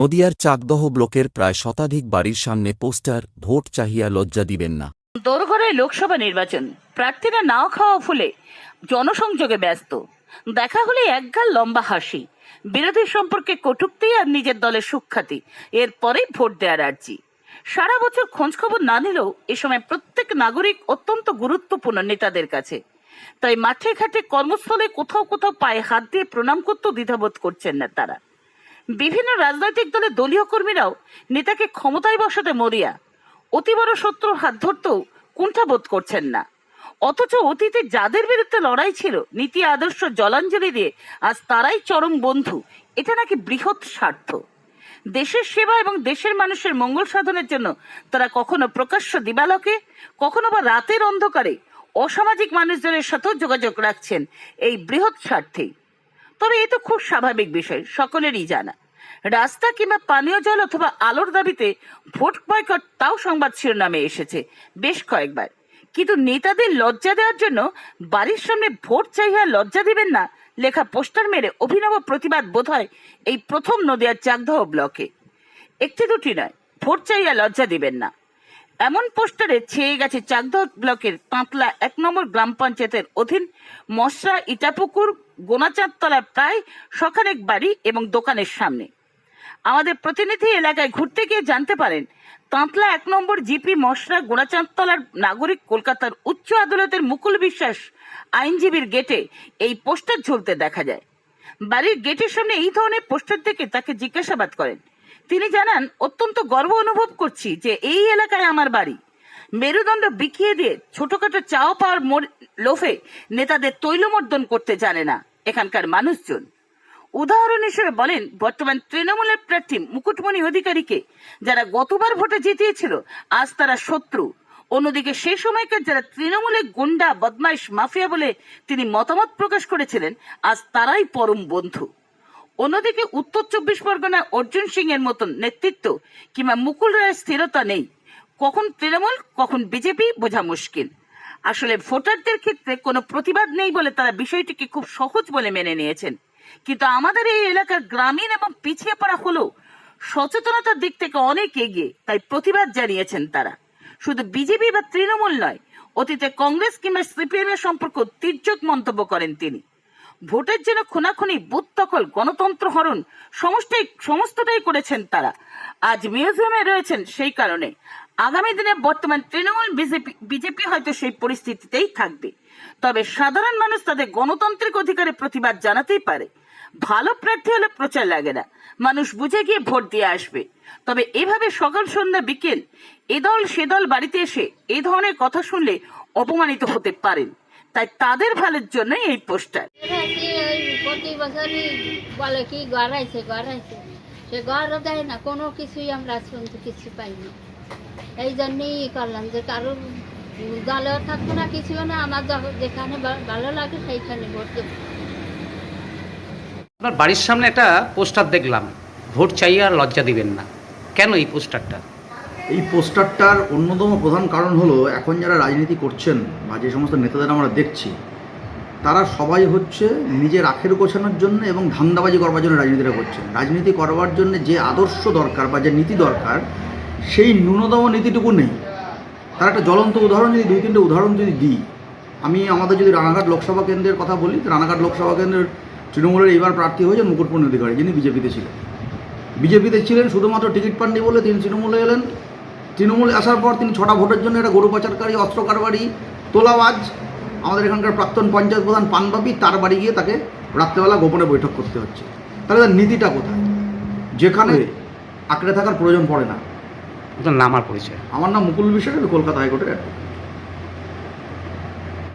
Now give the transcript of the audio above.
নদিয়ার চাকদহ ব্লকের প্রায় শতাধিক বাড়ির সামনে পোস্টার, ভোট চাহিয়া লজ্জা দিবেন না। দোরগড়ায় লোকসভা নির্বাচন, প্রার্থীরা নাও খাওয়া ফুলে, জনসংযোগে ব্যস্ত। দেখা হলে একগাল লম্বা হাসি। বিরোধী সম্পর্কে কটুক্তি আর নিজের দলের সুখ্যাতি এরপরেই ভোট দেওয়ার আর্জি। সারা বছর খোঁজখবর না নিলেও এ সময় প্রত্যেক নাগরিক অত্যন্ত গুরুত্বপূর্ণ নেতাদের কাছে। তাই মাঠে ঘাটে কর্মস্থলে কোথাও কোথাও পায়ে হাত দিয়ে প্রণাম করতেও দ্বিধাবোধ করছেন না তারা। বিভিন্ন রাজনৈতিক দলের দলীয় কর্মীরাও নেতাকে ক্ষমতায় বসাতে মরিয়া অতি বড় শত্রুর হাত ধরতেও কুণ্ঠাবোধ করছেন না। অথচ অতীতে যাদের বিরুদ্ধে লড়াই ছিল, নীতি, আদর্শ, জলাঞ্জলি দিয়ে আজ তারাই চরম বন্ধু, এটা নাকি বৃহৎ স্বার্থ। দেশের সেবা এবং দেশের মানুষের মঙ্গল সাধনের জন্য তারা কখনো প্রকাশ্য দিবালকে, কখনো বা রাতের অন্ধকারে অসামাজিক মানুষজনের সাথেও যোগাযোগ রাখছেন এই বৃহৎ স্বার্থেই। তবে এ তো খুব স্বাভাবিক বিষয়, সকলেরই জানা। রাস্তা কিংবা পানীয় জল অথবা আলোর দাবিতে ভোট বয়কট তাও সংবাদ শিরোনামে এসেছে, বেশ কয়েকবার। কিন্তু নেতাদের লজ্জা দেওয়ার জন্য বাড়ির সামনে ভোট চাইয়া লজ্জা দিবেন না লেখা পোস্টার মেরে অভিনব প্রতিবাদ বোধ হয় এই প্রথম নদিয়ার চাকদহ ব্লকে। একটি দুটি নয়, ভোট চাইয়া লজ্জা দিবেন না। এমন পোস্টারে ছেয়ে গেছে চাকদহ ব্লকের তাঁতলা এক নম্বর গ্রাম পঞ্চায়েতের অধীন মশরা ইটাপুকুর গোনাচাঁদতলার প্রায় শখানেক বাড়ি এবং দোকানের সামনে। আমাদের প্রতিনিধি এলাকায় ঘুরতে গিয়ে জানতে পারেন তাঁতলা এক নম্বর জিপি মশরা গোড়াচাঁদতলার নাগরিক কলকাতার উচ্চ আদালতের মুকুল বিশ্বাস আইনজীবীর গেটে এই পোস্টার ঝুলতে দেখা যায়। বাড়ির গেটের সামনে এই ধরনের পোস্টার দেখে তাকে জিজ্ঞাসাবাদ করেন। তিনি জানান, অত্যন্ত গর্ব অনুভব করছি যে এই এলাকায় আমার বাড়ি। মেরুদণ্ড বিকিয়ে দিয়ে ছোটখাটো চাও পাওয়ার লোভে নেতাদের তৈলমর্দন করতে জানে না এখানকার মানুষজন। উদাহরণ হিসেবে বলেন, বর্তমান তৃণমূলের প্রার্থী মুকুটমণি অধিকারীকে যারা গতবার ভোটে জিতিয়েছিল, আজ তারা শত্রু। অন্যদিকে সে সময়কার যারা তৃণমূলের গুন্ডা, বদমাইশ, মাফিয়া বলে তিনি মতামত প্রকাশ করেছিলেন, আজ তারাই পরম বন্ধু। অন্যদিকে উত্তর চব্বিশ পরগনায় অর্জুন সিং এর মতন নেতৃত্ব কিংবা মুকুল রায়ের স্থিরতা নেই। কখন তৃণমূল, কখন বিজেপি বোঝা মুশকিল। আসলে ভোটারদের ক্ষেত্রে কোনো প্রতিবাদ নেই বলে তারা বিষয়টিকে খুব সহজ বলে মেনে নিয়েছেন। কিন্তু আমাদের এই এলাকার গ্রামীণ এবং পিছিয়ে পড়া হলেও সচেতনতার দিক থেকে অনেক এগিয়ে তাই প্রতিবাদ জানিয়েছেন তারা। শুধু বিজেপি বা তৃণমূল নয়, অতীতে কংগ্রেস কিংবা সিপিএম এর সম্পর্ক তীর্যক মন্তব্য করেন তিনি। ভোটের জন্য খুনাখুনি, বুথ দখল, গণতন্ত্র হরণ সমস্তই সমস্তটাই করেছেন তারা। আজ মিউজিয়ামে রয়েছেন সেই কারণে। আগামী দিনে বর্তমান তৃণমূল বিজেপি বিজেপি হয়তো সেই পরিস্থিতিতেই থাকবে। তবে সাধারণ মানুষ তাদের গণতান্ত্রিক অধিকারে প্রতিবাদ জানাতেই পারে। ভালো প্রার্থী হলে প্রচার লাগে না। মানুষ বুঝে গিয়ে ভোট দিয়ে আসবে। তবে এভাবে সকাল সন্ধ্যা বিকেল, এ দল সে দল বাড়িতে এসে এ ধরনের কথা শুনলে অপমানিত হতে পারেন। তাই তাদের ভালোর জন্যই এই পোস্টার। প্রতি বছরই বলে কি গড়াইছে গড়াইছে সে গড়ও দেয় না কোনো কিছুই আমরা আজ পর্যন্ত কিছু পাইনি। এই জন্যই করলাম যে কারোর দলেও থাকব না কিছু না আমার যখন- যেখানে ভালো লাগে সেইখানে ভোট দেবো। আপনার বাড়ির সামনে একটা পোস্টার দেখলাম ভোট চাই আর লজ্জা দিবেন না। কেন এই পোস্টারটা? এই পোস্টারটার অন্যতম প্রধান কারণ হলো, এখন যারা রাজনীতি করছেন বা যে সমস্ত নেতাদের আমরা দেখছি, তারা সবাই হচ্ছে নিজের আখের গোছানোর জন্য এবং ধান্দাবাজি করবার জন্য রাজনীতিটা করছেন। রাজনীতি করবার জন্য যে আদর্শ দরকার বা যে নীতি দরকার, সেই ন্যূনতম নীতিটুকু নেই। তার একটা জ্বলন্ত উদাহরণ যদি, দুই তিনটে উদাহরণ যদি দিই, আমি আমাদের যদি রানাঘাট লোকসভা কেন্দ্রের কথা বলি রানাঘাট লোকসভা কেন্দ্রের তৃণমূলের এইবার প্রার্থী হয়েছেন মুকুটমণি অধিকারী, যিনি বিজেপিতে ছিলেন। বিজেপিতে ছিলেন শুধুমাত্র টিকিট পাননি বলে তিনি তৃণমূলে এলেন। তৃণমূলে আসার পর তিনি ছটা ভোটের জন্য একটা গরু পাচারকারী অস্ত্র কারবারি তোলাবাজ আমাদের এখানকার প্রাক্তন পঞ্চায়েত প্রধান পানবাবি তার বাড়ি গিয়ে তাকে রাত্রেবেলা গোপনে বৈঠক করতে হচ্ছে। তাহলে তার নীতিটা কোথায়? যেখানে আঁকড়ে থাকার প্রয়োজন পড়ে না। নাম আর পরিচয়। আমার নাম মুকুল বিশ্বাস কলকাতা হাইকোর্টের advocate।